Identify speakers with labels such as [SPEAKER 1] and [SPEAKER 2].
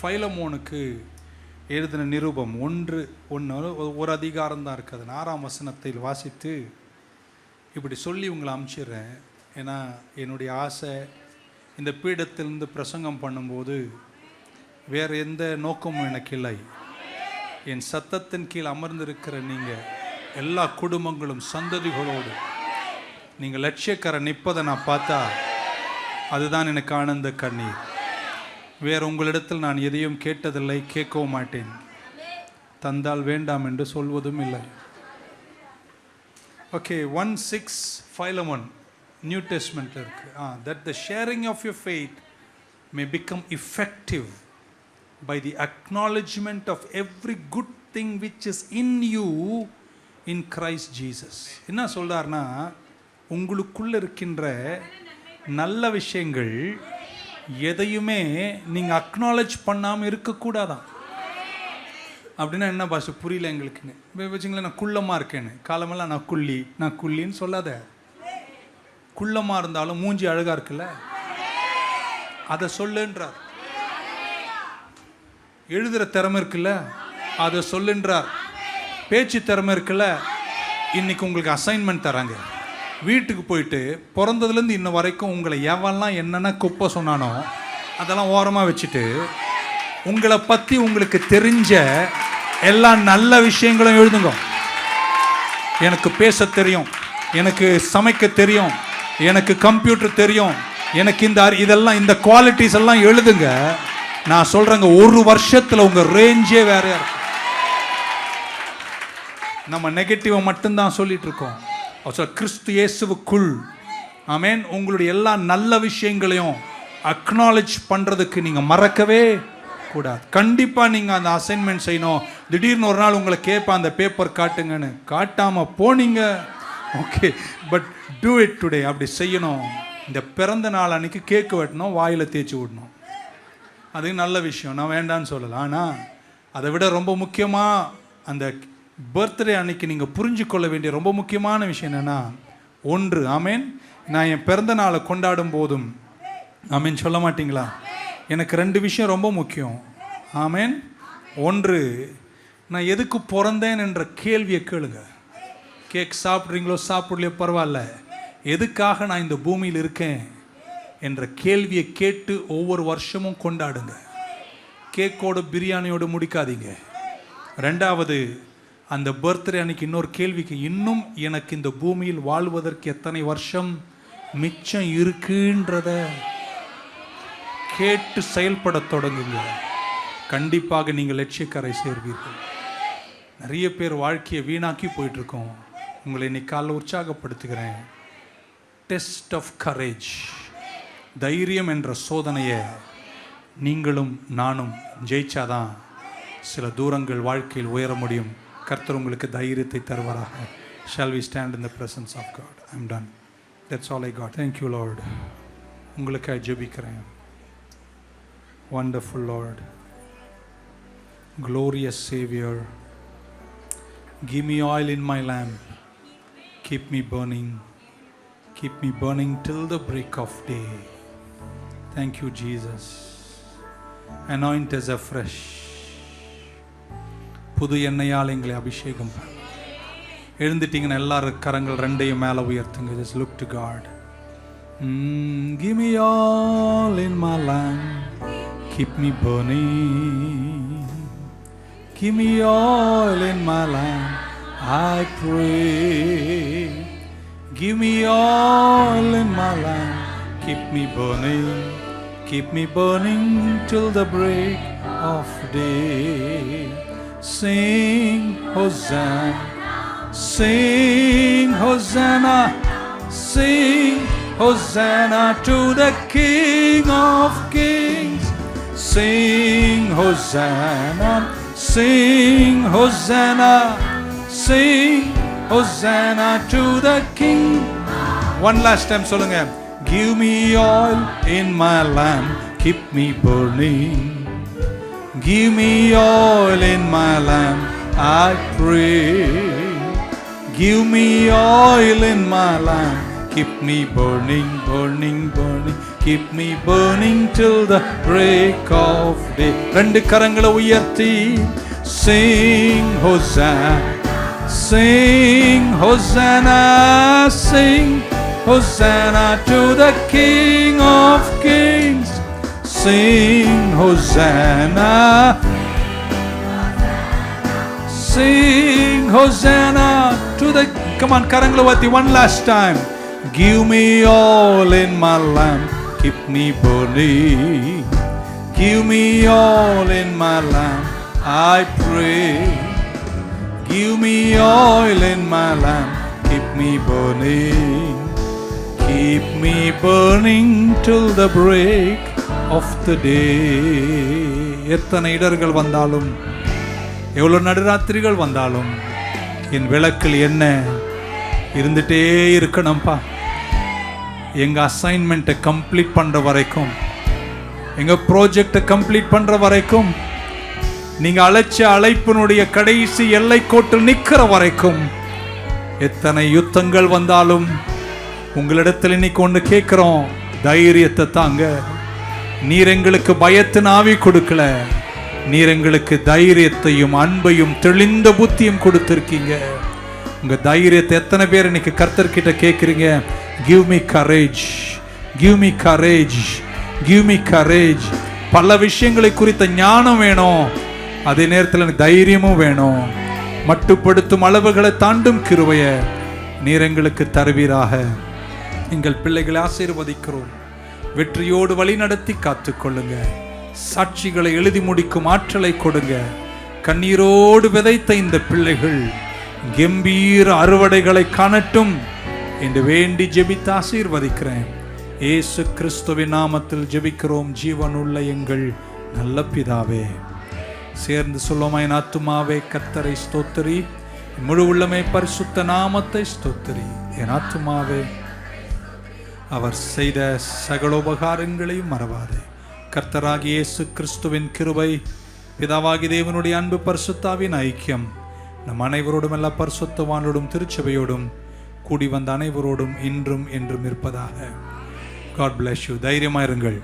[SPEAKER 1] ஃபைலமோனுக்கு எழுதின நிருபம் ஒன்று ஒன்று ஒரு அதிகாரம் தான் இருக்குது. ஆறாம் வசனத்தில் வாசித்து இப்படி சொல்லி உங்களை அமுச்சிடுறேன். ஏன்னா என்னுடைய ஆசை இந்த பீடத்திலிருந்து பிரசங்கம் பண்ணும்போது வேறு எந்த நோக்கமும் எனக்கு இல்லை. என் சத்தத்தின் கீழ் அமர்ந்திருக்கிற நீங்கள் எல்லா குடும்பங்களும் சந்ததிகளோடு நீங்கள் லட்சியக்கரை நிற்பதை நான் பார்த்தா அதுதான் எனக்கு ஆனந்த கண்ணீர். வேற உங்களிடத்தில் நான் எதையும் கேட்டதில்லை கேட்கவும் மாட்டேன். தந்தால் வேண்டாம் என்று சொல்வதும் இல்லை. Okay one six Philemon new டெஸ்ட்மெண்ட்டில் இருக்கு. ஆ that the sharing of your faith may become effective by the acknowledgement of every good thing which is in you in Christ Jesus என்ன சொல்கிறார்னா உங்களுக்குள்ளே இருக்கின்ற நல்ல விஷயங்கள் எதையுமே நீங்கள் அக்னாலேஜ் பண்ணாமல் இருக்கக்கூடாதான். அப்படின்னா என்ன பாஷை? புரியல எங்களுக்குன்னு. இப்போ வச்சுங்களேன் நான் குள்ளமாக இருக்கேன்னு. காலமெல்லாம் நான் குள்ளி நான் குள்ளின்னு சொல்லாத. குள்ளமாக இருந்தாலும் மூஞ்சி அழகாக இருக்குல்ல? அதை சொல்லுன்றார். எழுதுகிற திறமை இருக்குல்ல? அதை சொல்லுன்றார். பேச்சு திறமை இருக்குல்ல? இன்னைக்கு உங்களுக்கு அசைன்மெண்ட் தராங்க. வீட்டுக்கு போயிட்டு பிறந்ததுலேருந்து இன்ன வரைக்கும் உங்களை எவெல்லாம் என்னென்ன குப்பை சொன்னானோ அதெல்லாம் ஓரமாக வச்சுட்டு உங்களை பற்றி உங்களுக்கு தெரிஞ்ச எல்லா நல்ல விஷயங்களும் எழுதுங்க. எனக்கு பேச தெரியும் எனக்கு சமைக்க தெரியும் எனக்கு கம்ப்யூட்டர் தெரியும் எனக்கு இந்த இதெல்லாம் இந்த குவாலிட்டிஸ் எல்லாம் எழுதுங்க. நான் சொல்கிறேங்க ஒரு வருஷத்தில் உங்கள் ரேஞ்சே வேறையாக இருக்கும் நம்ம நெகட்டிவை மட்டும்தான் சொல்லிகிட்ருக்கோம் இருக்கோம். சொல்ல, கிறிஸ்து இயேசுவுக்குள் ஆமேன் உங்களுடைய எல்லா நல்ல விஷயங்களையும் அக்னாலேஜ் பண்ணுறதுக்கு நீங்கள் மறக்கவே கூடாது கண்டிப்பாக நீங்கள் அந்த அசைன்மெண்ட் செய்யணும் திடீர்னு ஒரு நாள் உங்களை கேட்பேன் அந்த பேப்பர் காட்டுங்கன்னு காட்டாமல் போனீங்க okay but do it today அப்படி செய்யணும் இந்த பிறந்த நாள் அன்னைக்கு கேக்கு வெட்டணும் வாயில் தேய்ச்சி விடணும். அது நல்ல விஷயம். நான் வேண்டான்னு சொல்லலாம் ஆனால் அதை விட ரொம்ப முக்கியமாக அந்த பர்த்டே அன்னைக்கு நீங்கள் புரிஞ்சு கொள்ள வேண்டிய ரொம்ப முக்கியமான விஷயம் என்னென்னா ஒன்று ஆமேன். நான் என் பிறந்த நாளை கொண்டாடும் போதும். ஆமேன். சொல்ல மாட்டீங்களா? எனக்கு ரெண்டு விஷயம் ரொம்ப முக்கியம். ஆமேன். ஒன்று நான் எதுக்கு பிறந்தேன் என்ற கேள்வியை கேளுங்க. கேக் சாப்பிட்றீங்களோ சாப்பிடலையோ பரவாயில்ல. எதுக்காக நான் இந்த பூமியில் இருக்கேன் என்ற கேள்வியை கேட்டு ஒவ்வொரு வருஷமும் கொண்டாடுங்க. கேக்கோட பிரியாணியோடு முடிக்காதீங்க. ரெண்டாவது அந்த பர்த்டே அன்னைக்கு இன்னொரு கேள்விக்கு இன்னும் எனக்கு இந்த பூமியில் வாழ்வதற்கு எத்தனை வருஷம் மிச்சம் இருக்குன்றத கேட்டு செயல்பட தொடங்குங்க. கண்டிப்பாக நீங்கள் லட்சியக்கரை சேர்வீர்கள். நிறைய பேர் வாழ்க்கையை வீணாக்கி போயிட்டுருக்கோம். உங்களை இன்னைக்கு காலைல உற்சாகப்படுத்துகிறேன். டெஸ்ட் ஆஃப் கரேஜ் தைரியம் என்ற சோதனையை நீங்களும் நானும் ஜெயிச்சாதான் சில தூரங்கள் வாழ்க்கையில் உயர முடியும். கர்த்தர் உங்களுக்கு தைரியத்தை தருவாராக shall we stand in the presence of God I'm done that's all I got thank you Lord உங்களுக்காக ஜெபிக்கிறேன் wonderful Lord glorious Savior, give me oil in my lamp, keep me burning, keep me burning till the break of day. Thank you, Jesus. Anoint us afresh. புது எண்ணெயால் எங்களை அபிஷேகம் பண்ணு. எழுந்துட்டீங்கன்னா எல்லாரும் கரங்கள் ரெண்டையும் மேலே உயர்த்துங்க just look to God. Mm, give me all in my lamp, keep me burning. Give me oil in my lamp, I pray. Give me oil in my lamp, keep me burning, keep me burning till the break of day. Sing Hosanna, sing Hosanna, sing Hosanna to the King of Kings. Sing Hosanna, sing Hosanna, sing Hosanna to the King. One last time சொல்லுங்க Give me oil in my lamp, keep me burning. Give me oil in my lamp, I pray. Give me oil in my lamp, keep me burning, burning, burning keep me burning till the break of day ரெண்டு கரங்களை உயர்த்தி sing hosanna sing hosanna sing hosanna to the king of kings Sing Hosanna. Sing Hosanna to the. Come on, Karangalavati, one last time. Give me all in my lamp, keep me burning. Give me all in my lamp, I pray. Give me oil in my lamp, keep me burning. Keep me burning till the break of the day எத்தனை இடர்கள் வந்தாலும் எவ்வளோ நடுராத்திரிகள் வந்தாலும் என் விளக்கில் என்ன இருந்துட்டே இருக்கணும்ப்பா எங்கள் அசைன்மெண்ட்டை complete பண்ணுற வரைக்கும் எங்கள் ப்ராஜெக்டை கம்ப்ளீட் பண்ணுற வரைக்கும் நீங்கள் அழைச்ச அழைப்பினுடைய கடைசி எல்லை நிற்கிற வரைக்கும் எத்தனை யுத்தங்கள் வந்தாலும் உங்களிடத்தில் இன்னைக்கு ஒன்று கேட்குறோம். தைரியத்தை தாங்க. நீர் எங்களுக்கு பயத்தின் ஆவி கொடுக்கல. நீர் எங்களுக்கு தைரியத்தையும் அன்பையும் தெளிந்த புத்தியும் கொடுத்துருக்கீங்க. உங்க தைரியத்தை எத்தனை பேர் இன்னைக்கு கர்த்தர்கிட்ட கேட்குறீங்க? Give me courage give me courage give me courage பல விஷயங்களை குறித்த ஞானம் வேணும். அதே நேரத்தில் எனக்கு தைரியமும் வேணும். மட்டுப்படுத்தும் அளவுகளை தாண்டும் கிருவைய நீர் எங்களுக்கு தருவீராக. எங்கள் பிள்ளைகளை ஆசீர்வதிக்கிறோம். வெற்றியோடு வழி நடத்தி காத்துக்கொள்ளுங்க. சாட்சிகளை எழுதி முடிக்கும் ஆற்றலை கொடுங்க. கண்ணீரோடு விதைத்த இந்த பிள்ளைகள் கம்பீர அறுவடைகளை காணட்டும் என்று வேண்டி ஜெபித்து ஆசீர்வதிக்கிறேன். ஏசு கிறிஸ்துவின் நாமத்தில் ஜெபிக்கிறோம். ஜீவனுள்ள எங்கள் நல்ல பிதாவே. சேர்ந்து சொல்லுவோமா என் ஆத்துமாவே கத்தரை ஸ்தோத்திரி. முழு உள்ளமே பரிசுத்த நாமத்தை ஸ்தோத்திரி. என் ஆத்துமாவே அவர் செய்த சகல உபகாரங்களையும் மறவாதே இயேசு கிறிஸ்துவின் கிருபை பிதாவாகி தேவனுடைய அன்பு பரிசுத்தாவின் ஐக்கியம் நம் அனைவரோடும் எல்லா பரிசுத்தவானோடும் திருச்சபையோடும் கூடி வந்த அனைவரோடும் இன்றும் என்றும் இருப்பதாக. காட் பிளஸ் யூ தைரியமா இருங்கள்